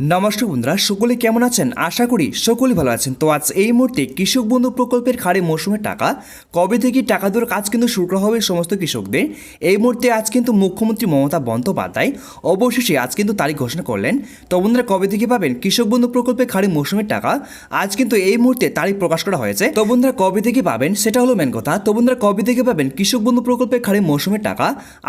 নমস্কার বন্ধুরা, সকলে কেমন আছেন? আশা করি সকলে ভালো আছেন। তো আজ এই মুহূর্তে কৃষক বন্ধু প্রকল্পের খাড়ি মৌসুমের টাকা, কবে থেকে টাকা দেওয়ার কাজ কিন্তু শুরু করা হবে সমস্ত কৃষকদের। এই মুহূর্তে আজ কিন্তু মুখ্যমন্ত্রী মমতা বন্দ্যোপাধ্যায় অবশেষে আজ কিন্তু তারিখ ঘোষণা করলেন। তো বন্ধুরা, কবে থেকে পাবেন কৃষক বন্ধু প্রকল্পের খাড়ি মৌসুমের টাকা? আজ কিন্তু এই মুহূর্তে তারিখ প্রকাশ করা হয়েছে। তো বন্ধুরা, কবে থেকে পাবেন সেটা হলো মেন কথা। তো বন্ধুরা, কবে থেকে পাবেন কৃষক বন্ধু প্রকল্পের খাড়ি মৌসুমের টাকা?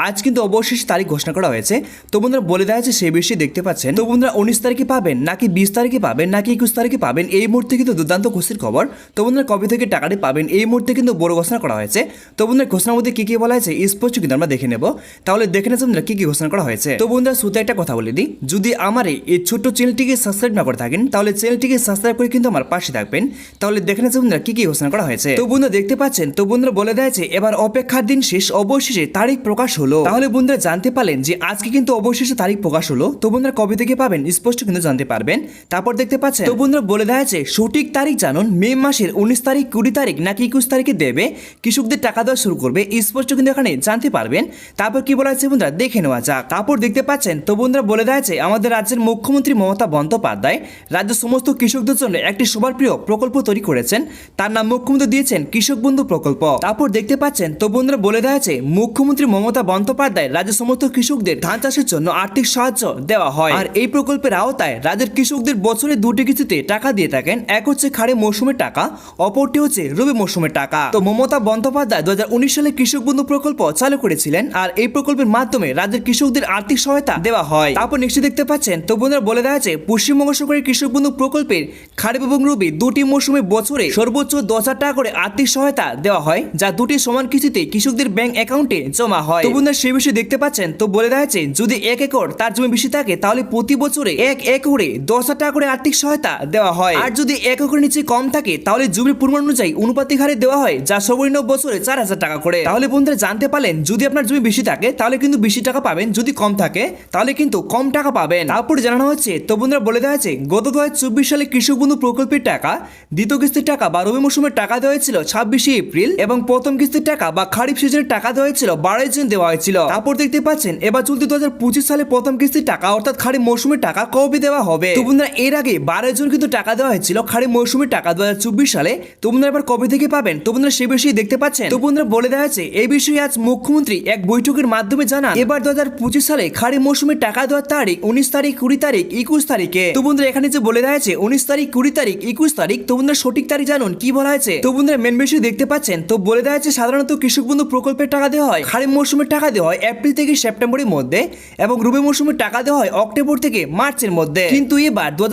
আজ কিন্তু অবশেষে তারিখ ঘোষণা করা হয়েছে। তো বন্ধুরা, বলে দেওয়া আছে সেই বিষয়ে দেখতে পাচ্ছেন। তো বন্ধুরা, উনিশ তারিখে পাবেন, নাকি বিশ তারিখে পাবেন, নাকি একুশ তারিখে পাবেন, এই মুহূর্তে কিন্তু দুর্দান্ত খুশির খবর। তো বন্ধুরা, কবে থেকে টাকাটি পাবেন, এই মুহূর্তে কিন্তু বড় ঘোষণা করা হয়েছে। তো বন্ধুরা, ঘোষণার মধ্যে কি কি বলা হয়েছে স্পষ্ট কিন্তু আমরা দেখে নেব। তাহলে দেখে নেব বন্ধুরা, কি কি ঘোষণা করা হয়েছে। তো বন্ধুরা, শুধু একটা কথা বলে দিই, যদি আমার এই- ছোট্ট চ্যানেলটিকে সাবস্ক্রাইব না করে থাকেন, তাহলে চ্যানেলটিকে সাবস্ক্রাইব করে কিন্তু আমার পাশে থাকবেন। তাহলে দেখে নেব বন্ধুরা, কি কি ঘোষণা করা হয়েছে। তো বন্ধুরা, দেখতে পাচ্ছেন, তো বন্ধুরা বলে দেওয়া এবার অপেক্ষার দিন শেষ, অবশেষে তারিখ প্রকাশ হলো। তাহলে বন্ধুরা জানতে পারলেন যে আজকে কিন্তু অবশেষে তারিখ প্রকাশ হলো। তো বন্ধুরা, কবে থেকে পাবেন স্পষ্ট কিন্তু জানতে পারবেন। তারপর দেখতে পাচ্ছেন, তো বন্ধুরা বলে দেওয়া আছে সঠিক তারিখ জানুন, মে মাসের উনিশ তারিখ, কুড়ি তারিখ নাকি একুশ তারিখে দেবে। কৃষকদের টাকা দেওয়া শুরু করবে স্পষ্ট কিন্তু এখানে জানতে পারবেন। তারপর কি বলা হয়েছে বন্ধুরা, দেখে নেওয়া যাক। তারপর দেখতে পাচ্ছেন, তো বন্ধুরা বলে দেওয়া আছে আমাদের রাজ্যের মুখ্যমন্ত্রী মমতা বন্দ্যোপাধ্যায় রাজ্যের সমস্ত কৃষকদের জন্য একটি সবার প্রিয় প্রকল্প তৈরি করেছেন। তার নাম মুখ্যমন্ত্রী দিয়েছেন, কৃষক বন্ধু প্রকল্প। তারপর দেখতে পাচ্ছেন, তো বন্ধুরা বলে দেওয়া আছে মুখ্যমন্ত্রী মমতা বন্দ্যোপাধ্যায় রাজ্যের সমস্ত কৃষকদের ধান চাষের জন্য আর্থিক সাহায্য দেওয়া হয়। আর এই প্রকল্পের আওতায় রাজ্যের কৃষকদের বছরে দুটি কিস্তিতে টাকা দিয়ে থাকেন। এক হচ্ছে খাড়ে মৌসুমের টাকা, অপরটি হচ্ছে রবি মৌসুমের টাকা। তো মমতা বন্দ্যোপাধ্যায় দু হাজার উনিশ সালে কৃষক বন্ধু প্রকল্প চালু করেছিলেন আর এই প্রকল্পের মাধ্যমে রাজ্যের কৃষকদের আর্থিক সহায়তা দেওয়া হয়। তারপর নিশ্চয় দেখতে পাচ্ছেন, তো বন্ধুরা বলে দেওয়া আছে, পশ্চিমবঙ্গ সরকারের কৃষক বন্ধু প্রকল্পের খারিফ এবং রবি দুটি মৌসুমে বছরে সর্বোচ্চ দশ হাজার টাকা করে আর্থিক সহায়তা দেওয়া হয়, যা দুটি সমান কিস্তিতে কৃষকদের ব্যাংক অ্যাকাউন্টে জমা হয়। তো বন্ধুরা সেই বিষয়ে দেখতে পাচ্ছেন, তো বলে দেওয়া আছে, যদি এক একর তার জমি বেশি থাকে, তাহলে প্রতি বছরে এক একরে দশ হাজার টাকা করে আর্থিক সহায়তা দেওয়া হয়। আর যদি এক একরের নিচে কম থাকে, তাহলে জমির পরিমাণ অনুযায়ী অনুপাতিক হারে দেওয়া হয়, যা সর্বনিম্ন বছরে চার হাজার টাকা করে। তাহলে বন্ধুরা জানতে পারলেন, যদি আপনার জমি বেশি থাকে, তাহলে কিন্তু বেশি টাকা পাবেন। যদি কম থাকে, তাহলে কিন্তু কম টাকা পাবেন। তারপরে জানানো হচ্ছে, তো বন্ধুরা বলে দেওয়া আছে গত দু চব্বিশ সালে কৃষক বন্ধু প্রকল্পের টাকা, দ্বিতীয় কিস্তির টাকা বা রবি মৌসুমের টাকা দেওয়া হয়েছিল ছাব্বিশে এপ্রিল এবং প্রথম কিস্তির টাকা বা খারিফ সিজনের টাকা দেওয়া হয়েছিল বারোই জুন দেওয়া হয়েছিল। তারপর দেখতে পাচ্ছেন, এবার চলতি দুহাজার পঁচিশ সালে প্রথম কিস্তির টাকা, অর্থাৎ খারিফ মৌসুমের টাকা কবে দেওয়া হবে। তো বন্ধুরা এর আগে বারো জন কিন্তু টাকা দেওয়া হয়েছিল। খারিফ মৌসুমের টাকা দু হাজার চব্বিশ সালে। তো বন্ধুরা এবার কবে থেকে পাবেন? তো বন্ধুরা সেই বিষয়ে দেখতে পাচ্ছেন। তো বন্ধুরা বলে দেওয়া হয়েছে এই বিষয়ে আজ মুখ্যমন্ত্রী এক বৈঠকের মাধ্যমে জানান এবার দু হাজার পঁচিশ সালে খারিফ মৌসুমের টাকা দেওয়ার তারিখ উনিশ তারিখ কুড়ি তারিখ একুশ তারিখে। তো বন্ধুরা এখানে যে বলে দেওয়া হয়েছে উনিশ তারিখ কুড়ি তারিখ একুশ তারিখ তো বন্ধুরা সঠিক তারিখ জানুন কি বলা হয়েছে? তো বন্ধুরা মেন বিষয় দেখতে পাচ্ছেন তো বলে দেওয়া হয়েছে সাধারণত কৃষক বন্ধু প্রকল্পের টাকা দেওয়া হয় খারিফ মৌসুমের টাকা দেওয়া হয় এপ্রিল থেকে সেপ্টেম্বরের মধ্যে এবং রবি মৌসুমের টাকা দেওয়া হয় অক্টোবর থেকে মার্চের মধ্যে। কিন্তু এবার দু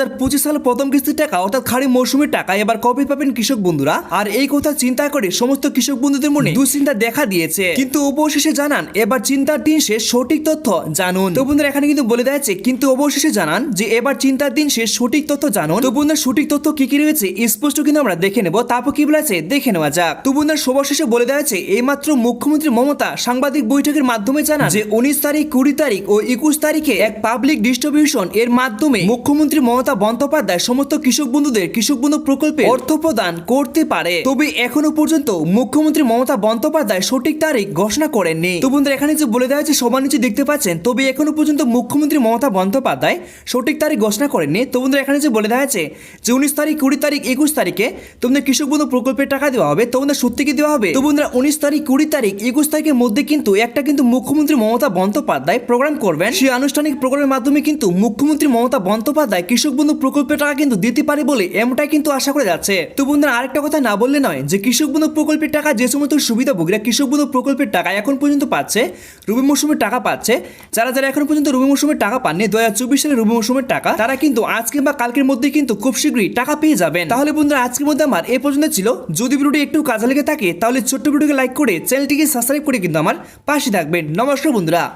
সালে প্রথম কিস্তির টাকা, অর্থাৎ খারিফ মৌসুমের টাকা, এবার কবে পাবেন কৃষক বন্ধুরা। আর এই কথা চিন্তা করে সমস্ত কৃষক বন্ধুদের মনে দুশ্চিন্তা দেখা দিয়েছে। কিন্তু অবশেষে জানান, এবার চিন্তার দিন শেষ, সঠিক তথ্য জানুন। তো বন্ধুরা, এখানে কিন্তু বলে দেওয়া কিন্তু অবশেষে জানান যে এবার চিন্তার দিন শেষ, সঠিক তথ্য জানুন। তো বন্ধুরা, সঠিক তথ্য কি কি রয়েছে, স্পষ্ট কিন্তু আমরা দেখে নেব। তারপর কি বলেছে দেখে নেওয়া যাক। তো বন্ধুরা, সবার শেষে বলে দেওয়া আছে, এইমাত্র মুখ্যমন্ত্রী মমতা সাংবাদিক বৈঠকের মাধ্যমে জানান যে উনিশ তারিখ, কুড়ি তারিখ ও একুশ তারিখে এক পাবলিক ডিস্ট্রিবিউশন এর মাধ্যমে মুখ্যমন্ত্রী মমতা বন্দ্যোপাধ্যায় সমস্ত কৃষক বন্ধুদের কৃষক বন্ধু প্রকল্পে অর্থ প্রদান করতে পারে। তবে এখনও পর্যন্ত মুখ্যমন্ত্রী মমতা বন্দ্যোপাধ্যায় সঠিক তারিখ ঘোষণা করেননি। তো বন্ধুরা, এখানে যে বলে দেওয়া হয়েছে, সবার নিচে দেখতে পাচ্ছেন, তবে এখনও পর্যন্ত মুখ্যমন্ত্রী মমতা বন্দ্যোপাধ্যায় সঠিক তারিখ ঘোষণা করেননি। তো বন্ধুরা, এখানে যে বলে দেওয়া আছে যে উনিশ তারিখ, কুড়ি তারিখ, একুশ তারিখে তোমাদের কৃষক বন্ধু প্রকল্পের টাকা দেওয়া হবে। তো বন্ধুরা, সত্যি কি দেওয়া হবে? তো বন্ধুরা, উনিশ তারিখ, কুড়ি তারিখ, একুশ তারিখের মধ্যে কিন্তু একটা কিন্তু মুখ্যমন্ত্রী মমতা বন্দ্যোপাধ্যায় প্রোগ্রাম করবেন। সেই আনুষ্ঠানিক প্রোগ্রামের মাধ্যমে কিন্তু মুখ্যমন্ত্রী মমতা বন্দ্যোপাধ্যায় কৃষক বন্ধু প্রকল্পের টাকা কিন্তু দিতে পারে বলে এমনটাই কিন্তু আশা করে যাচ্ছে। তো বন্ধুরা, আরেকটা কথা না বললে নয় যে কৃষক বন্ধু প্রকল্পের টাকা যে সমস্ত সুবিধাভোগীরা কৃষক বন্ধু প্রকল্পের টাকা এখন পর্যন্ত পাচ্ছে, রবি মৌসুমের টাকা পাচ্ছে, যারা যারা এখন পর্যন্ত রবি মৌসুমের টাকা পাননি দু হাজার চব্বিশ সালে রবি মৌসুমের টাকা, তারা কিন্তু আজকে বা কালকের মধ্যে কিন্তু খুব শীঘ্রই টাকা পেয়ে যাবেন। তাহলে বন্ধুরা, আজকের মধ্যে আমার এ পর্যন্ত ছিল। যদি ভিডিওটি একটু কাজে লেগে থাকে, তাহলে ছোট্ট ভিডিওকে লাইক করে চ্যানেলটিকে সাবস্ক্রাইব করে কিন্তু আমার পাশে থাকবেন। নমস্কার বন্ধুরা।